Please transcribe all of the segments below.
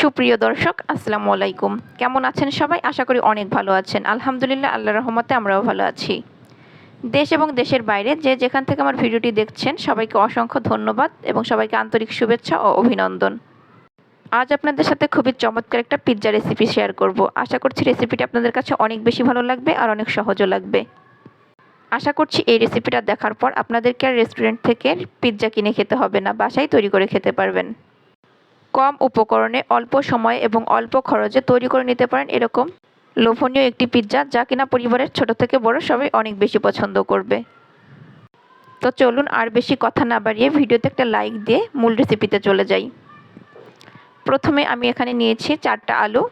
সুপ্রিয় দর্শক, আসসালামু আলাইকুম। কেমন আছেন সবাই? আশা করি অনেক ভালো আছেন। আলহামদুলিল্লাহ আল্লাহ রহমতে আমরাও ভালো আছি। দেশ এবং দেশের বাইরে যে যেখান থেকে আমার ভিডিওটি দেখছেন, সবাইকে অসংখ্য ধন্যবাদ এবং সবাইকে আন্তরিক শুভেচ্ছা ও অভিনন্দন। আজ আপনাদের সাথে খুবই চমৎকার একটা পিৎজা রেসিপি শেয়ার করব। আশা করছি রেসিপিটি আপনাদের কাছে অনেক বেশি ভালো লাগবে আর অনেক সহজও লাগবে। আশা করছি এই রেসিপিটা দেখার পর আপনাদেরকে আর রেস্টুরেন্ট থেকে পিৎজা কিনে খেতে হবে না, বাসায় তৈরি করে খেতে পারবেন। কম উপকরণে অল্প সময় এবং অল্প খরচে তৈরি করে নিতে পারেন এরকম লোভনীয় একটি পিৎজা, যা কিনা পরিবারের ছোট থেকে বড় সবাই অনেক বেশি পছন্দ করবে। তো চলুন আর বেশি কথা না বাড়িয়ে ভিডিওতে একটা লাইক দিয়ে মূল রেসিপিতে চলে যাই। প্রথমে আমি এখানে নিয়েছি চারটা আলু।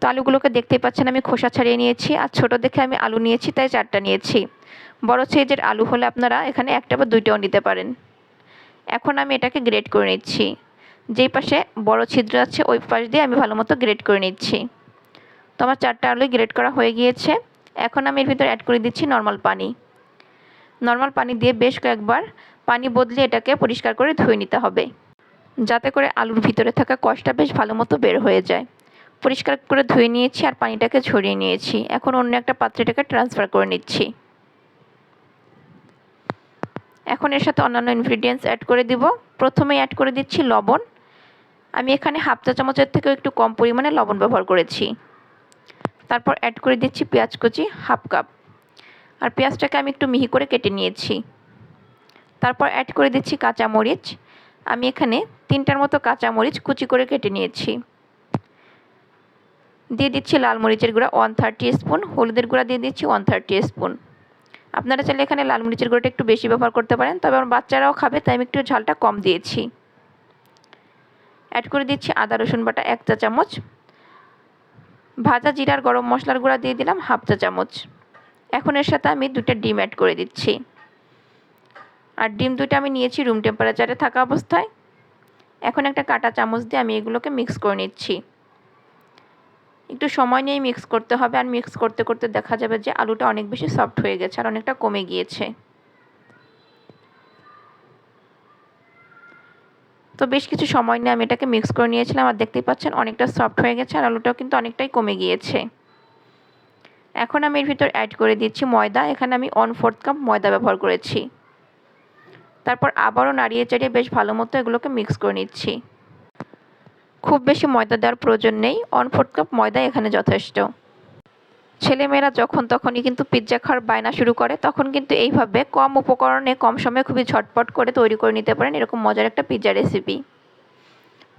তো আলুগুলোকে দেখতেই পাচ্ছেন আমি খোসা ছাড়িয়ে নিয়েছি আর ছোট দেখে আমি আলু নিয়েছি, তাই চারটা নিয়েছি। বড় সাইজের আলু হলে আপনারা এখানে একটা বা দুইটাও নিতে পারেন। এখন আমি এটাকে গ্রেড করে নিচ্ছি। যেই পাশে বড় ছিদ্র আছে, ওই পাশ দিয়ে আমি ভালো মতো গ্রেট করে নিচ্ছি। তো আমার চারটা আলুই গ্রেড করা হয়ে গিয়েছে। এখন আমি এর ভিতরে অ্যাড করে দিচ্ছি নর্মাল পানি। নর্মাল পানি দিয়ে বেশ কয়েকবার পানি বদলে এটাকে পরিষ্কার করে ধুয়ে নিতে হবে। যাতে করে আলুর ভিতরে থাকা কষটা বেশ ভালো মতো বের হয়ে যায়। পরিষ্কার করে ধুয়ে নিয়েছি আর পানিটাকে ঝরিয়ে নিয়েছি। এখন অন্য একটা পাত্রে এটাকে ট্রান্সফার করে নিচ্ছি। এখন এর সাথে অন্যান্য ইনগ্রিডিয়েন্টস অ্যাড করে দিব। প্রথমেই অ্যাড করে দিচ্ছি লবণ। আমি এখানে হাফ চা চামচের থেকেও একটু কম পরিমাণে লবণ ব্যবহার করেছি। তারপর অ্যাড করে দিচ্ছি পেঁয়াজ কুচি হাফ কাপ। আর পেঁয়াজটাকে আমি একটু মিহি করে কেটে নিয়েছি। তারপর অ্যাড করে দিচ্ছি কাঁচামরিচ আমি এখানে তিনটার মতো কাঁচামরিচ কুচি করে কেটে নিয়েছি। দিয়ে দিচ্ছি লাল মরিচের গুঁড়া ওয়ান থার্টি স্পুন হলুদের গুঁড়া দিয়ে দিচ্ছি ওয়ান থার্টি স্পুন আপনারা চাইলে এখানে লাল মরিচের গুঁড়োটা একটু বেশি ব্যবহার করতে পারেন, তবে আমার বাচ্চারাও খাবে, তাই আমি একটু ঝালটা কম দিয়েছি। অ্যাড করে দিচ্ছি আদা, রসুন বাটা এক চা চামচ। ভাজা জিরার গরম মশলার গুঁড়া দিয়ে দিলাম হাফ চা চামচ। এখন এর সাথে আমি দুটা ডিম অ্যাড করে দিচ্ছি। আর ডিম দুটো আমি নিয়েছি রুম টেম্পারেচারে থাকা অবস্থায়। এখন একটা কাটা চামচ দিয়ে আমি এগুলোকে মিক্স করে নিচ্ছি। একটু সময় নিয়েই মিক্স করতে হবে আর মিক্স করতে করতে দেখা যাবে যে আলুটা অনেক বেশি সফট হয়ে গেছে আর অনেকটা কমে গিয়েছে। তো বেশ কিছু সময় নিয়ে আমি এটাকে মিক্স করে নিয়েছিলাম আর দেখতেই পাচ্ছেন অনেকটা সফট হয়ে গেছে আর আলুটাও কিন্তু অনেকটাই কমে গিয়েছে। এখন আমি এর ভিতর অ্যাড করে দিচ্ছি ময়দা, এখানে আমি ওয়ান ফোর্থ কাপ ময়দা ব্যবহার করেছি। তারপর আবারও নাড়িয়ে চাড়িয়ে বেশ ভালো মতো এগুলোকে মিক্স করে নিচ্ছি। খুব বেশি ময়দা দেওয়ার প্রয়োজন নেই ওয়ান ফোর্থ কাপ ময়দা এখানে যথেষ্ট। ছেলেমেয়েরা যখন তখনই কিন্তু পিৎজা খাওয়ার বায়না শুরু করে, তখন কিন্তু এইভাবে কম উপকরণে, কম সময়ে খুবই ঝটপট করে তৈরি করে নিতে পারেন এরকম মজার একটা পিৎজা রেসিপি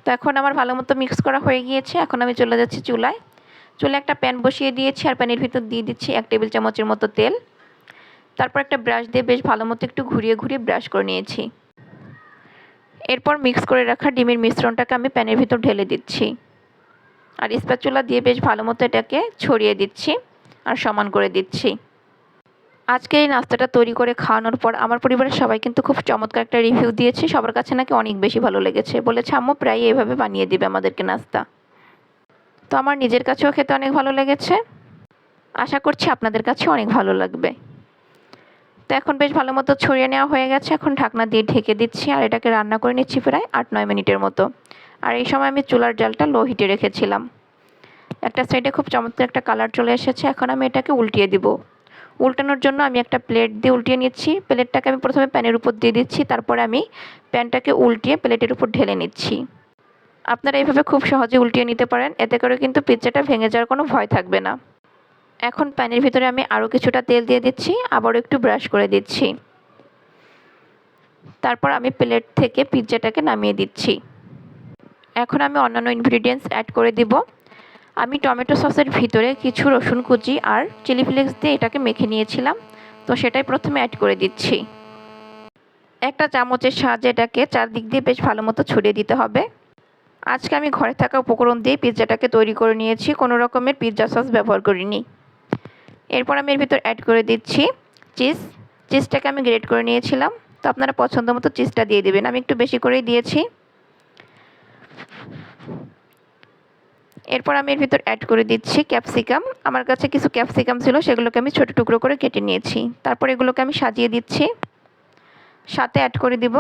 তো এখন আমার ভালো মতো মিক্স করা হয়ে গিয়েছে, এখন আমি চলে যাচ্ছি চুলায়। চুলে একটা প্যান বসিয়ে দিয়েছি আর প্যানের ভিতর দিয়ে দিচ্ছি এক টেবিল চামচের মতো তেল। তারপর একটা ব্রাশ দিয়ে বেশ ভালো মতো একটু ঘুরিয়ে ঘুরিয়ে ব্রাশ করে নিয়েছি। এরপর মিক্স করে রাখা ডিমের মিশ্রণটাকে আমি প্যানের ভিতর ঢেলে দিচ্ছি। আর স্প্যাচুলা দিয়ে বেশ ভালো মতো এটাকে ছড়িয়ে দিচ্ছি। আর সমান করে দিচ্ছি। আজকে এই নাস্তাটা তৈরি করে খাওয়ানোর পর আমার পরিবারের সবাই কিন্তু খুব চমৎকার একটা রিভিউ দিয়েছে, সবার কাছে নাকি অনেক বেশি ভালো লেগেছে। বলেছে, আম্মু, প্রায় এভাবে বানিয়ে দিবে আমাদেরকে নাস্তা। তো আমার নিজের কাছেও খেতে অনেক ভালো লেগেছে। আশা করছি আপনাদের কাছে অনেক ভালো লাগবে। তো এখন বেশ ভালো মতো ছড়িয়ে নেওয়া হয়ে গেছে। এখন ঢাকনা দিয়ে ঢেকে দিচ্ছি আর এটাকে রান্না করে নিচ্ছি প্রায় আট নয় মিনিটের মতো। আর এই সময় আমি চুলার জালটা লো হিটে রেখেছিলাম। একটা সাইডে খুব চমৎকার একটা কালার চলে এসেছে। এখন আমি এটাকে উল্টিয়ে দিব। উল্টানোর জন্য আমি একটা প্লেট দিয়ে উল্টিয়ে নিচ্ছি। প্লেটটাকে আমি প্রথমে প্যানের উপর দিয়ে দিচ্ছি। তারপরে আমি প্যানটাকে উল্টিয়ে প্লেটের উপর ঢেলে নিচ্ছি। আপনারা এইভাবে খুব সহজে উল্টিয়ে নিতে পারেন। এতে করে কিন্তু পিৎজাটা ভেঙে যাওয়ার কোনো ভয় থাকবে না। এখন প্যানের ভিতরে আমি আরও কিছুটা তেল দিয়ে দিচ্ছি। আবারও একটু ব্রাশ করে দিচ্ছি। তারপর আমি প্লেট থেকে পিৎজাটাকে নামিয়ে দিচ্ছি। এখন আমি অন্যান্য ইনগ্রিডিয়েন্টস অ্যাড করে দিব। আমি টমেটো সসের ভিতরে কিছু রসুন কুচি আর চিলি ফ্লেক্স দিয়ে এটাকে মেখে নিয়েছিলাম। তো সেটাই প্রথমে অ্যাড করে দিচ্ছি। একটা চামচের সাহায্যে এটাকে চারদিক দিয়ে বেশ ভালো মতো ছড়িয়ে দিতে হবে। আজকে আমি ঘরে থাকা উপকরণ দিয়ে পিৎজাটাকে তৈরি করে নিয়েছি, কোনো রকমের পিৎজা সস ব্যবহার করিনি। এরপর আমি এর ভিতর অ্যাড করে দিচ্ছি চিজ। চিজটাকে আমি গ্রেট করে নিয়েছিলাম। তো আপনারা পছন্দ মতো চিজটা দিয়ে দেবেন। আমি একটু বেশি করেই দিয়েছি। এরপর আমি এর ভিতর অ্যাড করে দিচ্ছি ক্যাপসিকাম আমার কাছে কিছু ক্যাপসিকাম ছিল, সেগুলোকে আমি ছোটো টুকরো করে কেটে নিয়েছি। তারপর এগুলোকে আমি সাজিয়ে দিচ্ছি। সাথে অ্যাড করে দিব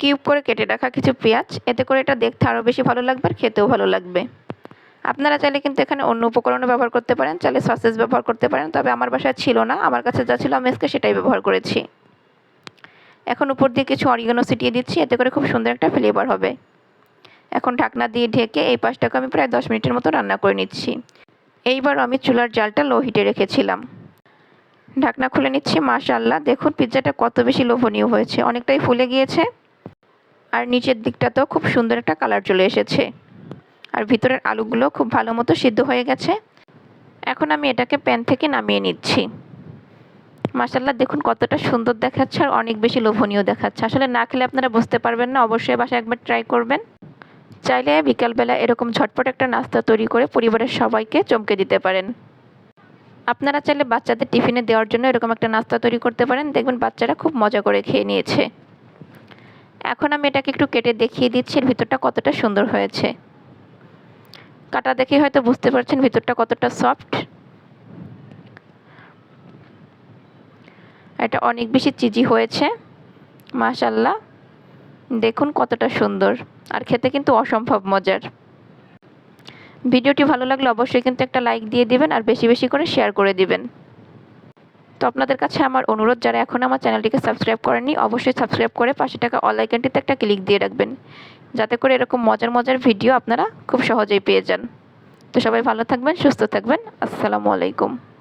কিউব করে কেটে রাখা কিছু পেঁয়াজ। এতে করে এটা দেখতে আরও বেশি ভালো লাগবে আর খেতেও ভালো লাগবে। আপনারা চাইলে কিন্তু এখানে অন্য উপকরণও ব্যবহার করতে পারেন, চাইলে সসেস ব্যবহার করতে পারেন, তবে আমার বাসায় ছিল না। আমার কাছে যা ছিল আমি আজকে সেটাই ব্যবহার করেছি। এখন উপর দিয়ে কিছু অরিগানো ছিটিয়ে দিচ্ছি, এতে করে খুব সুন্দর একটা ফ্লেভার হবে। এখন ঢাকনা দিয়ে ঢেকে এই পাশটাকে আমি প্রায় দশ মিনিটের মতো রান্না করে নিচ্ছি। এইবার আমি চুলার জালটা লো হিটে রেখেছিলাম। ঢাকনা খুলে নিচ্ছি মাশাল্লাহ দেখুন পিৎজাটা কত বেশি লোভনীয় হয়েছে। অনেকটাই ফুলে গিয়েছে। আর নিচের দিকটাতেও খুব সুন্দর একটা কালার চলে এসেছে। আর ভিতরের আলুগুলো খুব ভালো মতো সিদ্ধ হয়ে গেছে। এখন আমি এটাকে প্যান থেকে নামিয়ে নিচ্ছি। মাসাল্লাহ দেখুন কতটা সুন্দর দেখাচ্ছে আর অনেক বেশি লোভনীয় দেখাচ্ছে। আসলে না খেলে আপনারা বুঝতে পারবেন না। অবশ্যই বাসায় একবার ট্রাই করবেন। চাইলে বিকালবেলা এরকম ঝটপট একটা নাস্তা তৈরি করে পরিবারের সবাইকে চমকে দিতে পারেন। আপনারা চাইলে বাচ্চাদের টিফিনে দেওয়ার জন্য এরকম একটা নাস্তা তৈরি করতে পারেন। দেখবেন বাচ্চারা খুব মজা করে খেয়ে নিয়েছে। এখন আমি এটাকে একটু কেটে দেখিয়ে দিচ্ছি, এর ভিতরটা কতটা সুন্দর হয়েছে। কাটা দেখে হয়তো বুঝতে পারছেন ভিতরটা কতটা সফট। এটা অনেক বেশি চিজি হয়েছে মাশাল্লাহ দেখুন কতটা সুন্দর। আর খেতে কিন্তু অসম্ভব মজার। ভিডিওটি ভালো লাগলে অবশ্যই কিন্তু একটা লাইক দিয়ে দিবেন আর বেশি বেশি করে শেয়ার করে দিবেন। তো আপনাদের কাছে আমার অনুরোধ, যারা এখন আমার চ্যানেলটিকে সাবস্ক্রাইব করেননি, অবশ্যই সাবস্ক্রাইব করে পাশে টাকা অল আইকনটিতে একটা ক্লিক দিয়ে রাখবেন। যাতে করে এরকম মজার মজার ভিডিও আপনারা খুব সহজেই পেয়ে যান। তো সবাই ভালো থাকবেন, সুস্থ থাকবেন। আসসালামু আলাইকুম।